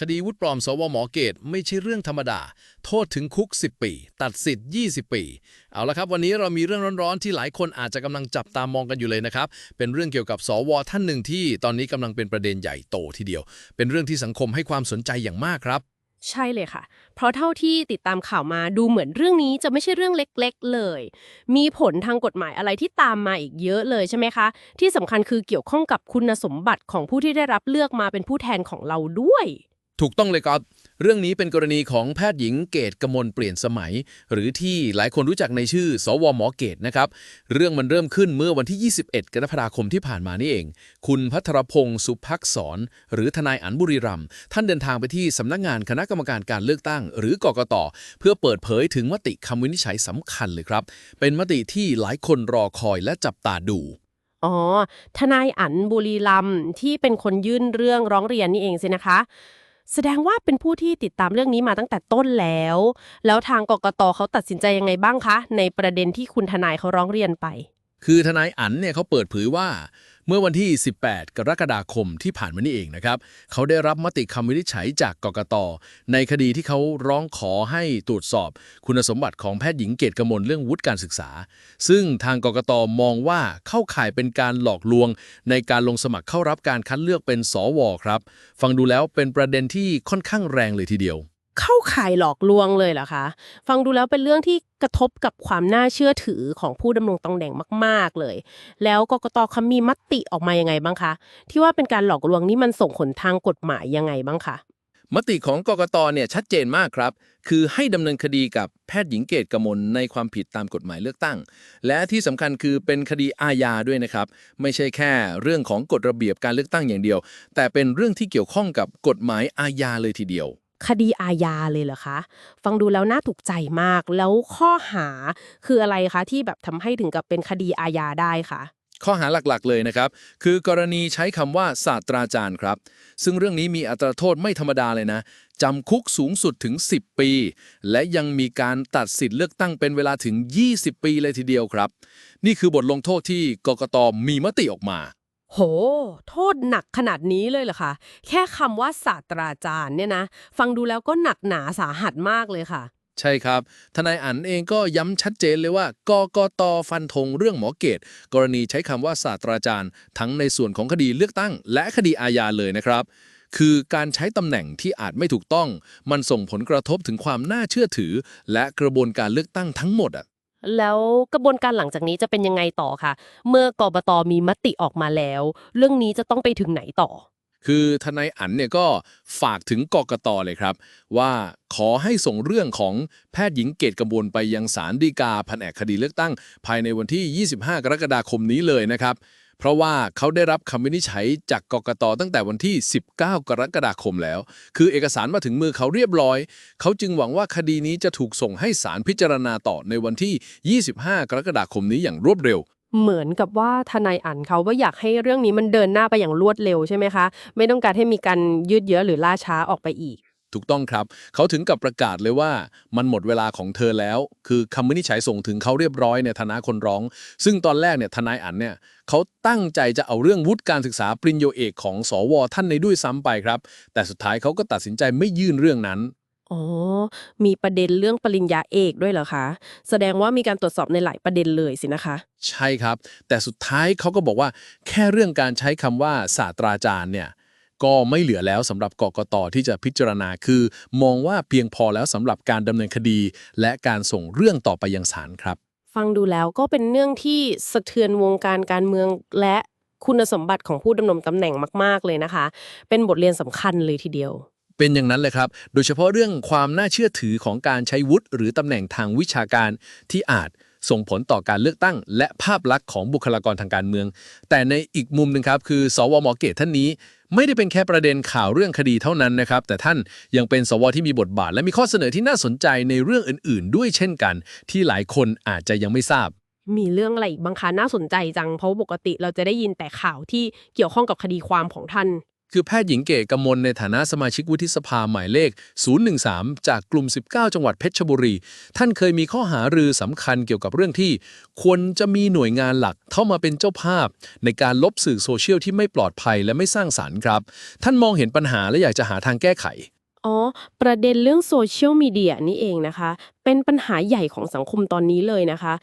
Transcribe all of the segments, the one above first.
คดีวุฒิปลอมสวหมอเกตไม่ใช่เรื่องธรรมดา โทษถึงคุก 10 ปี ตัดสิทธิ์ 20 ปี เอาละครับ วันนี้เรามีเรื่องร้อนๆ ที่หลายคนอาจจะกำลังจับตามองกันอยู่เลยนะครับ เป็นเรื่องเกี่ยวกับสวท่านหนึ่งที่ตอนนี้กำลังเป็นประเด็นใหญ่โตทีเดียว เป็นเรื่องที่สังคมให้ความสนใจอย่างมากครับ ใช่เลยค่ะ เพราะเท่าที่ติดตามข่าวมาดูเหมือนเรื่องนี้จะไม่ใช่เรื่องเล็กๆเลย มีผลทางกฎหมายอะไรที่ตามมาอีกเยอะเลยใช่ไหมคะ ที่สำคัญคือเกี่ยวข้องกับคุณสมบัติของผู้ที่ได้รับเลือกมาเป็นผู้แทนของเราด้วย ถูกต้องเลยครับ เรื่องนี้เป็นกรณีของแพทย์หญิงเกตกมลเปลี่ยนสมัย หรือที่หลายคนรู้จักในชื่อ สวหมอเกตนะครับ เรื่องมันเริ่มขึ้นเมื่อวันที่ 21 กรกฎาคมที่ผ่านมานี่เอง คุณพัทรพงศ์สุภักษร หรือทนายอันบุรีรัมท่านเดินทางไปที่สำนักงานคณะกรรมการการเลือกตั้ง หรือกกตเพื่อเปิดเผยถึงมติคำวินิจฉัยสำคัญเลยครับ เป็นมติที่หลายคนรอคอยและจับตาดูอ๋อ ทนายอันบุรีรัมที่เป็นคนยื่นเรื่องร้องเรียนนี่เองสินะคะ แสดงว่าเป็นผู้ที่ติดตามเรื่องนี้มาตั้งแต่ต้นแล้ว แล้วทางกกตเขาตัดสินใจยังไงบ้างคะ ในประเด็นที่คุณทนายเขาร้องเรียนไป คือทนายอันเนี่ยเขาเปิดเผยว่า เมื่อวันที่ 18 กรกฎาคมที่ผ่านมานี่เองนะครับ เขาได้รับมติคำวินิจฉัยจากกกต ในคดีที่เขาร้องขอให้ตรวจสอบคุณสมบัติของแพทย์หญิงเกตกมลเรื่องวุฒิการศึกษา ซึ่งทางกกตมองว่าเข้าข่ายเป็นการหลอกลวง ในการลงสมัครเข้ารับการคัดเลือกเป็นสวครับ ฟังดูแล้วเป็นประเด็นที่ค่อนข้างแรงเลยทีเดียว เข้าข่ายหลอกลวงเลยเหรอคะ ฟังดูแล้วเป็นเรื่องที่กระทบกับความน่าเชื่อถือของผู้ดำรงตำแหน่งมาก ๆ เลย แล้วกกตเขามีมติออกมายังไงบ้างคะ ที่ว่าเป็นการหลอกลวงนี่มันส่งผลทางกฎหมายยังไงบ้างคะ มติของกกตเนี่ยชัดเจนมากครับ คือให้ดำเนินคดีกับแพทย์หญิงเกตกมลในความผิดตามกฎหมายเลือกตั้ง และที่สำคัญคือเป็นคดีอาญาด้วยนะครับ ไม่ใช่แค่เรื่องของกฎระเบียบการเลือกตั้งอย่างเดียว แต่เป็นเรื่องที่เกี่ยวข้องกับกฎหมายอาญาเลยทีเดียว คดีอาญาเลยเหรอคะ ฟังดูแล้วน่าถูกใจมาก แล้วข้อหาคืออะไรคะที่แบบทำให้ถึงกับเป็นคดีอาญาได้คะข้อหาหลักๆเลยนะครับ คือกรณีใช้คำว่าศาสตราจารย์ครับ ซึ่งเรื่องนี้มีอัตราโทษไม่ธรรมดาเลยนะจำคุกสูงสุดถึง 10 ปี และยังมีการตัดสิทธิ์เลือกตั้งเป็นเวลาถึง 20 ปีเลยทีเดียวครับ นี่คือบทลงโทษที่กกตมีมติออกมา โห โทษหนักขนาดนี้เลยเหรอคะ แค่คำว่าศาสตราจารย์เนี่ยนะ ฟังดูแล้วก็หนักหนาสาหัสมากเลยค่ะ ใช่ครับ ทนายอันเองก็ย้ำชัดเจนเลยว่ากกตฟันธงเรื่องหมอเกต กรณีใช้คำว่าศาสตราจารย์ ทั้งในส่วนของคดีเลือกตั้ง และคดีอาญาเลยนะครับ คือการใช้ตำแหน่งที่อาจไม่ถูกต้อง มันส่งผลกระทบถึงความน่าเชื่อถือ และกระบวนการเลือกตั้งทั้งหมดอะ แล้วกระบวนการหลังจากนี้จะเป็นยังไงต่อคะเมื่อกบตมีมติออกมาแล้ว เรื่องนี้จะต้องไปถึงไหนต่อ คือทนายอันเนี่ยก็ฝากถึงกกตเลยครับ ว่าขอให้ส่งเรื่องของแพทย์หญิงเกตกระบวนไปยังศาลฎีกาแผนกคดีเลือกตั้ง ภายในวันที่ 25 กรกฎาคมนี้เลยนะครับ เพราะว่าเขาได้รับคำวินิจฉัยจากกกตตั้งแต่วันที่ 19 กรกฎาคมแล้ว คือเอกสารมาถึงมือเขาเรียบร้อย เขาจึงหวังว่าคดีนี้จะถูกส่งให้ศาลพิจารณาต่อในวันที่ 25 กรกฎาคมนี้อย่างรวดเร็วเหมือนกับว่าทนายอันเขาว่าอยากให้เรื่องนี้มันเดินหน้าไปอย่างรวดเร็วใช่ไหมคะ ไม่ต้องการให้มีการยืดเยื้อหรือล่าช้าออกไปอีก ถูกต้องครับ เขาถึงกับประกาศเลยว่ามันหมดเวลาของเธอแล้ว คือคำวินิจฉัยส่งถึงเขาเรียบร้อยในฐานะคนร้อง ซึ่งตอนแรกเนี่ยทนายอันเนี่ยเขาตั้งใจจะเอาเรื่องวุฒิการศึกษาปริญโยเอกของสวท่านในด้วยซ้ำไปครับ แต่สุดท้ายเขาก็ตัดสินใจไม่ยื่นเรื่องนั้นอ๋อ มีประเด็นเรื่องปริญญาเอกด้วยเหรอคะ แสดงว่ามีการตรวจสอบในหลายประเด็นเลยสินะคะ ใช่ครับ แต่สุดท้ายเขาก็บอกว่า แค่เรื่องการใช้คำว่าศาสตราจารย์เนี่ย ก็ไม่เหลือแล้วสำหรับกกตที่จะพิจารณาคือ มองว่าเพียงพอแล้วสำหรับการดำเนินคดี และการส่งเรื่องต่อไปยังศาลครับ ฟังดูแล้วก็เป็นเรื่องที่สะเทือนวงการการเมืองและคุณสมบัติของผู้ดำรงตำแหน่งมาก ๆ เลยนะคะ เป็นบทเรียนสำคัญเลยทีเดียว เป็นอย่างนั้นเลยครับ โดยเฉพาะเรื่องความน่าเชื่อถือของการใช้วุฒิหรือตำแหน่งทางวิชาการที่อาจ ส่งผลต่อการเลือกตั้ง และภาพลักษณ์ของบุคลากรทางการเมือง แต่ในอีกมุมหนึ่งครับคือ สวหมอเกตท่านนี้ ไม่ได้เป็นแค่ประเด็นข่าวเรื่องคดีเท่านั้นนะครับ แต่ท่านยังเป็นสวที่มีบทบาท และมีข้อเสนอที่น่าสนใจในเรื่องอื่น ๆ ด้วยเช่นกัน ที่หลายคนอาจจะยังไม่ทราบมีเรื่องอะไรอีกบางคะน่าสนใจจัง เพราะปกติเราจะได้ยินแต่ข่าวที่เกี่ยวข้องกับคดีความของท่าน คือแพทย์หญิงเก๋กมลในฐานะสมาชิกวุฒิสภาหมายเลข 013 จากกลุ่ม 19 จังหวัดเพชรบุรี ท่านเคยมีข้อหารือสำคัญเกี่ยวกับเรื่องที่ ควรจะมีหน่วยงานหลักเข้ามาเป็นเจ้าภาพ ในการลบสื่อโซเชียลที่ไม่ปลอดภัยและไม่สร้างสรรค์ครับ ท่านมองเห็นปัญหาและอยากจะหาทางแก้ไข อ๋อ ประเด็นเรื่องโซเชียลมีเดียนี่เองนะคะ เป็นปัญหาใหญ่ของสังคมตอนนี้เลยนะคะ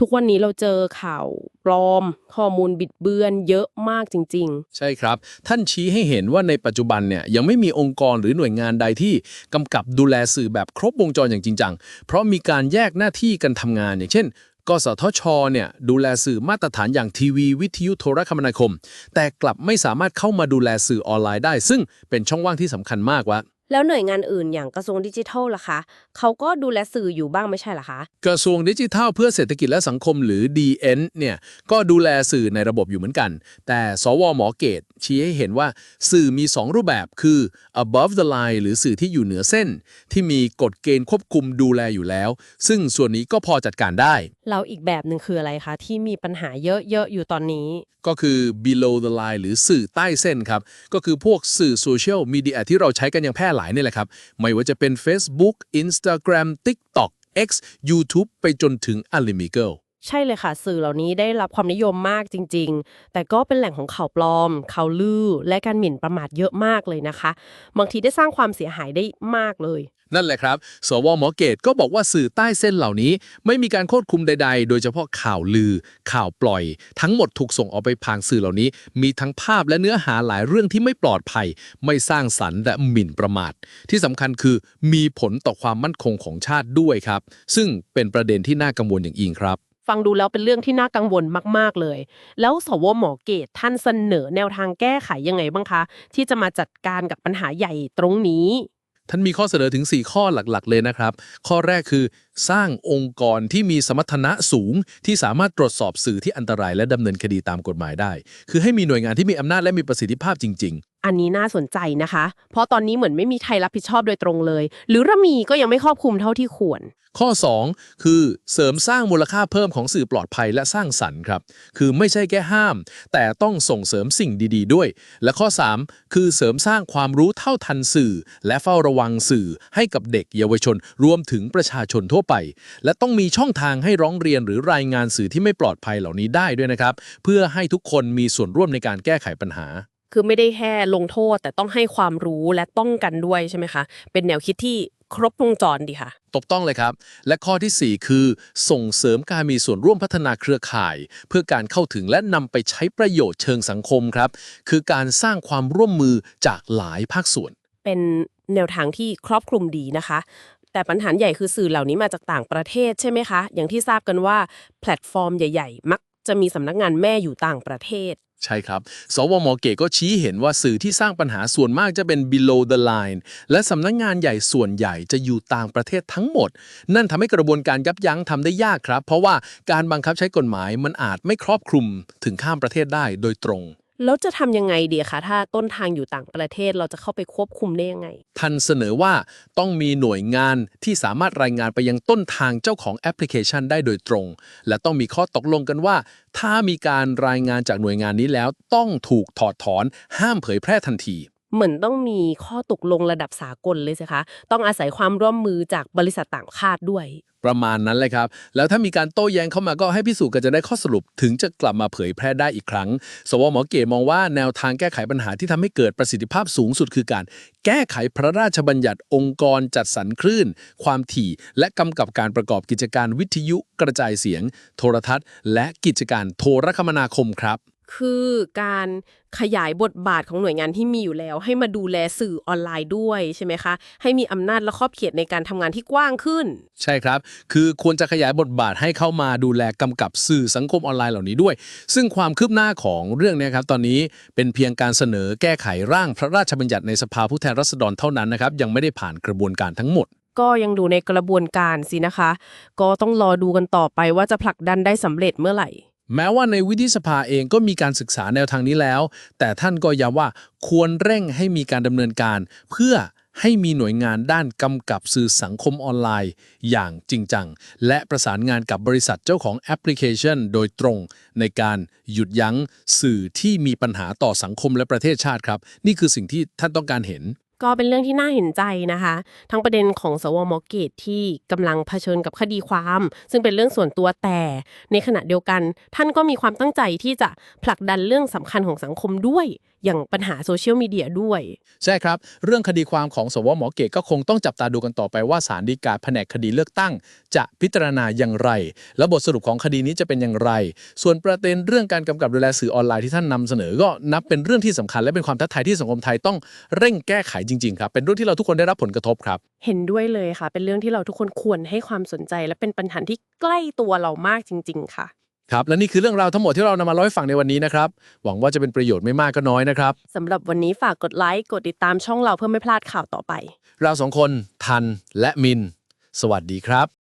ทุกวันนี้เราเจอข่าวปลอม ข้อมูลบิดเบือนเยอะมากจริง ใช่ครับ ท่านชี้ให้เห็นว่าในปัจจุบันเนี่ยยังไม่มีองค์กรหรือหน่วยงานใดที่กำกับดูแลสื่อแบบครบวงจรอย่างจริงจัง เพราะมีการแยกหน้าที่กันทำงานอย่างเช่นกสทชเนี่ยดูแลสื่อมาตรฐานอย่างทีวี วิทยุโทรคมนาคม แต่กลับไม่สามารถเข้ามาดูแลสื่อออนไลน์ได้ ซึ่งเป็นช่องว่างที่สำคัญมากวะๆ แล้วหน่วยงานอื่นอย่างกระทรวงดิจิทัลล่ะคะเขาก็ดูแลสื่ออยู่บ้างไม่ใช่เหรอคะ กระทรวงดิจิทัลเพื่อเศรษฐกิจและสังคมหรือ DN เนี่ยก็ดูแลสื่อในระบบอยู่เหมือนกัน แต่สวหมอเกตชี้ให้เห็นว่าสื่อมี 2 รูปแบบคือ above the line หรือสื่อที่อยู่เหนือเส้น ที่มีกฎเกณฑ์ควบคุมดูแลอยู่แล้ว ซึ่งส่วนนี้ก็พอจัดการได้แล้วอีกแบบหนึ่งคืออะไรคะที่มีปัญหาเยอะๆอยู่ตอนนี้ ก็คือ below the line หรือสื่อใต้เส้นครับก็คือพวกสื่อโซเชียลมีเดียที่เราใช้กันอย่างแพร่หลายายนี่แหละครับ ไม่ว่าจะเป็น Facebook Instagram TikTok X YouTube ไปจนถึง a l i m i g o ใช่เลยค่ะ สื่อเหล่านี้ได้รับความนิยมมากจริง ๆ แต่ก็เป็นแหล่งของข่าวปลอม ข่าวลือ และการหมิ่นประมาทเยอะมากเลยนะคะ บางทีได้สร้างความเสียหายได้มากเลย นั่นแหละครับ สวหมอเกตก็บอกว่าสื่อใต้เส้นเหล่านี้ ไม่มีการควบคุมใด ๆ โดยเฉพาะข่าวลือ ข่าวปล่อย ทั้งหมดถูกส่งออกไปผ่านสื่อเหล่านี้ มีทั้งภาพและเนื้อหาหลายเรื่องที่ไม่ปลอดภัย ไม่สร้างสรรค์และหมิ่นประมาท ที่สำคัญคือมีผลต่อความมั่นคงของชาติด้วยครับ ซึ่งเป็นประเด็นที่น่ากังวลอย่างยิ่งครับ ฟังดูแล้วเป็นเรื่องที่น่ากังวลมาก ๆ เลย แล้วสวหมอเกตท่านเสนอแนวทางแก้ไขยังไงบ้างคะ ที่จะมาจัดการกับปัญหาใหญ่ตรงนี้ ท่านมีข้อเสนอถึง 4 ข้อหลักๆ เลยนะครับ ข้อแรกคือสร้างองค์กรที่มีสมรรถนะสูง ที่สามารถตรวจสอบสื่อที่อันตรายและดำเนินคดีตามกฎหมายได้ คือให้มีหน่วยงานที่มีอำนาจและมีประสิทธิภาพจริงอันนี้น่าสนใจนะคะ เพราะตอนนี้เหมือนไม่มีใครรับผิดชอบโดยตรงเลย หรือถ้ามีก็ยังไม่ครอบคลุมเท่าที่ควรๆข้อ 2 คือเสริมสร้างมูลค่าเพิ่มของสื่อปลอดภัยและสร้างสรรค์ครับ คือไม่ใช่แค่ห้าม แต่ต้องส่งเสริมสิ่งดี ๆ ด้วย และข้อ 3 คือเสริมสร้างความรู้เท่าทันสื่อ และเฝ้าระวังสื่อให้กับเด็กเยาวชน รวมถึงประชาชนทั่วไป และต้องมีช่องทางให้ร้องเรียนหรือรายงานสื่อที่ไม่ปลอดภัยเหล่านี้ได้ด้วยนะครับ เพื่อให้ทุกคนมีส่วนร่วมในการแก้ไขปัญหา คือไม่ได้แค่ลงโทษแต่ต้องให้ความรู้และต้องกันด้วยใช่ไหมคะ เป็นแนวคิดที่ครบวงจรดีค่ะตบต้องเลยครับ และข้อทีสี่4 คือ ส่งเสริมการมีส่วนร่วมพัฒนาเครือข่าย เพื่อการเข้าถึงและนำไปใช้ประโยชน์เชิงสังคมครับ คือการสร้างความร่วมมือจากหลายภาคส่วน เป็นแนวทางที่ครอบคลุมดีนะคะ แต่ปัญหาใหญ่คือสื่อเหล่านี้มาจากต่างประเทศใช่ไหมคะ อย่างที่ทราบกันว่าแพลตฟอร์มใหญ่ ๆ มักจะมีสำนักงานแม่อยู่ต่างประเทศ ใช่ครับ สวมเกก็ชี้เห็นว่าสื่อที่สร้างปัญหาส่วนมากจะเป็น below the line และสำนักงานใหญ่ส่วนใหญ่จะอยู่ต่างประเทศทั้งหมด นั่นทำให้กระบวนการยับยั้งทำได้ยากครับ เพราะว่าการบังคับใช้กฎหมายมันอาจไม่ครอบคลุมถึงข้ามประเทศได้โดยตรง แล้วจะทำยังไงดีคะ ถ้าต้นทางอยู่ต่างประเทศเราจะเข้าไปควบคุมได้ยังไง ท่านเสนอว่าต้องมีหน่วยงานที่สามารถรายงานไปยังต้นทางเจ้าของแอปพลิเคชันได้โดยตรง และต้องมีข้อตกลงกันว่า ถ้ามีการรายงานจากหน่วยงานนี้แล้วต้องถูกถอดถอน ห้ามเผยแพร่ทันที เหมือนต้องมีข้อตกลงระดับสากลเลยสิคะต้องอาศัยความร่วมมือจากบริษัทต่างชาติด้วย ประมาณนั้นเลยครับ แล้วถ้ามีการโต้แย้งเข้ามาก็ให้พิสูจน์กันจะได้ข้อสรุป ถึงจะกลับมาเผยแพร่ได้อีกครั้ง สวหมอเกตมองว่าแนวทางแก้ไขปัญหาที่ทำให้เกิดประสิทธิภาพสูงสุดคือการ แก้ไขพระราชบัญญัติองค์กรจัดสรรคลื่น ความถี่ และกำกับการประกอบกิจการวิทยุกระจายเสียง โทรทัศน์ และกิจการโทรคมนาคมครับ คือการขยายบทบาทของหน่วยงานที่มีอยู่แล้ว ให้มาดูแลสื่อออนไลน์ด้วยใช่ไหมคะ ให้มีอำนาจและขอบเขตในการทำงานที่กว้างขึ้น ใช่ครับ คือควรจะขยายบทบาทให้เข้ามาดูแลกำกับสื่อสังคมออนไลน์เหล่านี้ด้วย ซึ่งความคืบหน้าของเรื่องเนี้ครับตอนนี้เป็นเพียงการเสนอแก้ไขร่างพระราชบัญญัติในสภาผู้แทนราษฎรเท่านั้นนะครับยังไม่ได้ผ่านกระบวนการทั้งหมดก็ยังดูในกระบวนการสินะคะ ก็ต้องรอดูกันต่อไปว่าจะผลักดันได้สำเร็จเมื่อไหร่ แม้ว่าในวิธีสภาเองก็มีการศึกษาแนวทางนี้แล้ว แต่ท่านก็ย้ำว่าควรเร่งให้มีการดำเนินการ เพื่อให้มีหน่วยงานด้านกำกับสื่อสังคมออนไลน์ อย่างจริงจัง และประสานงานกับบริษัทเจ้าของแอปพลิเคชัน โดยตรง ในการหยุดยั้งสื่อที่มีปัญหาต่อสังคมและประเทศชาติครับ นี่คือสิ่งที่ท่านต้องการเห็น ก็เป็นเรื่องที่น่าเห็นใจนะคะ ทั้งประเด็นของสวมเกตที่กำลังเผชิญกับคดีความ ซึ่งเป็นเรื่องส่วนตัวแต่ ในขณะเดียวกัน ท่านก็มีความตั้งใจที่จะผลักดันเรื่องสำคัญของสังคมด้วย อย่างปัญหาโซเชียลมีเดียด้วย ใช่ครับ เรื่องคดีความของสวหมอเกตก็คงต้องจับตาดูกันต่อไปว่าสารดีกาแผนกคดีเลือกตั้ง จะพิจารณาอย่างไร และบทสรุปของคดีนี้จะเป็นอย่างไร ส่วนประเด็นเรื่องการกำกับดูแลสื่อออนไลน์ที่ท่านนำเสนอก็นับเป็นเรื่องที่สำคัญและเป็นความท้าทายที่สังคมไทยต้องเร่งแก้ไขจริง ๆ ครับ เป็นเรื่องที่เราทุกคนได้รับผลกระทบครับ เห็นด้วยเลยค่ะ เป็นเรื่องที่เราทุกคนควรให้ความสนใจ และเป็นปัญหาที่ใกล้ตัวเรามากจริง ๆ ค่ะครับและนี่คือเรื่องราวทั้งหมดที่เรานำมาเล่าให้ฟังในวันนี้นะครับ หวังว่าจะเป็นประโยชน์ไม่มากก็น้อยนะครับสำหรับวันนี้ฝากกดไลค์กดติดตามช่องเราเพื่อไม่พลาดข่าวต่อไป เราสองคนทันและมิน สวัสดีครับ